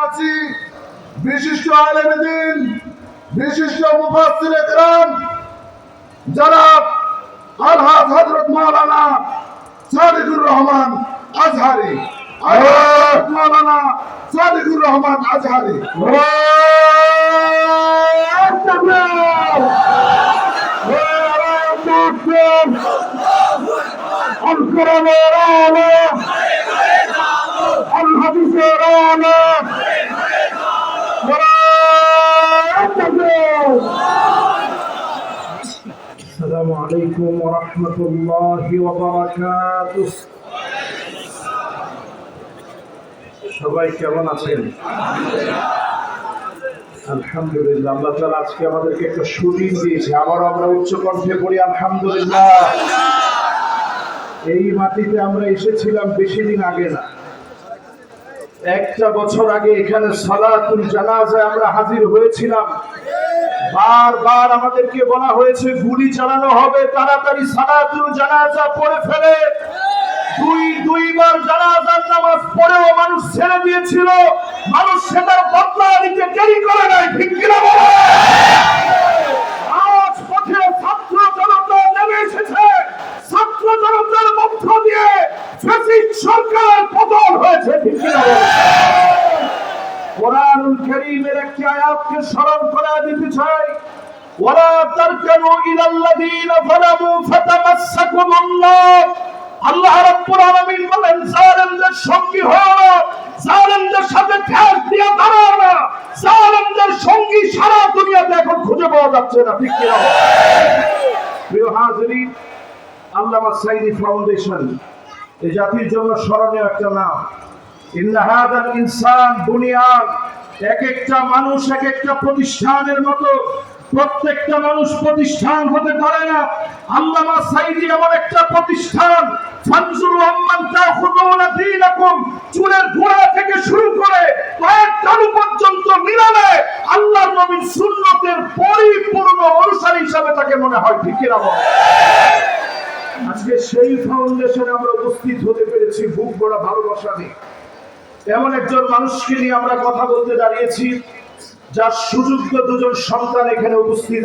আছি বিশিষ্ট আলেমদিন বিশিষ্ট মুফাসসির একরাম যারা আলহাজ হযরত মাওলানা সাদিকুর রহমান আজহারি আলহাজ মাওলানা সাদিকুর রহমান আজহারি الكرماء رانا الحديث رانا السلام عليكم ورحمة الله وبركاته সবাই কেমন আছেন আলহামদুলিল্লাহ আল্লাহ তাআলা আজকে আমাদেরকে একটা সুদিন দিয়েছে আবার আমরা উচ্চ কণ্ঠে পড়ি আলহামদুলিল্লাহ এই মাটিতে আমরা এসেছিলাম বেশি দিন আগে না একটা বছর আগে এখানে সালাতুল জানাজায় আমরা হাজির হয়েছিলাম। বারবার আমাদেরকে বলা হয়েছে, গুলি চালানো হবে, তাড়াতাড়ি সালাতুল জানাজা পড়ে ফেলে। দুই, দুইবার জানাজার নামাজ পড়েও মানুষ ছেড়ে দিয়েছিল। মানুষ সেটার বদলা নিতে দেরি করে নাই, ঠিক কিনা একটি আয়াতকে স্মরণ করা দিতে চাই ওয়ালা তারকানু ইলাল্লাযীনা যালামু ফাতামাসসাকুমুল্লাহ। আল্লাহ রাব্বুল আলামিন বলেন, জালেমদের সঙ্গী হও না, জালেমদের সাথে ঠেস না। জালেমদের সঙ্গী সারা দুনিয়াতে এখন খুঁজে পাওয়া যাচ্ছে না, ঠিক কি প্রিয় হাজরিন সাইদি ফাউন্ডেশন এই জাতির জন্য স্মরণীয় একটা নাম। ইন্না ইনসান বুনিয়ান এক একটা মানুষ এক একটা প্রতিষ্ঠানের মতো। প্রত্যেকটা মানুষ প্রতিষ্ঠান হতে পারে না। আল্লামা সাইদি এমন একটা প্রতিষ্ঠান, ফানজুরু আম্মান তাখুদুনা দীনাকুম, চুলের গোড়া থেকে শুরু করে পায়ের তালু পর্যন্ত মিলালে আল্লাহর নবীর সুন্নতের পরিপূর্ণ অনুসারী হিসাবে তাকে মনে হয় ঠিক কিনা আজকে সেই ফাউন্ডেশনে আমরা উপস্থিত হতে পেরেছি বুক বড় ভালোবাসা নিয়ে। এমন একজন মানুষকে নিয়ে আমরা কথা বলতে দাঁড়িয়েছি যার সুযোগ্য দুজন সন্তান এখানে উপস্থিত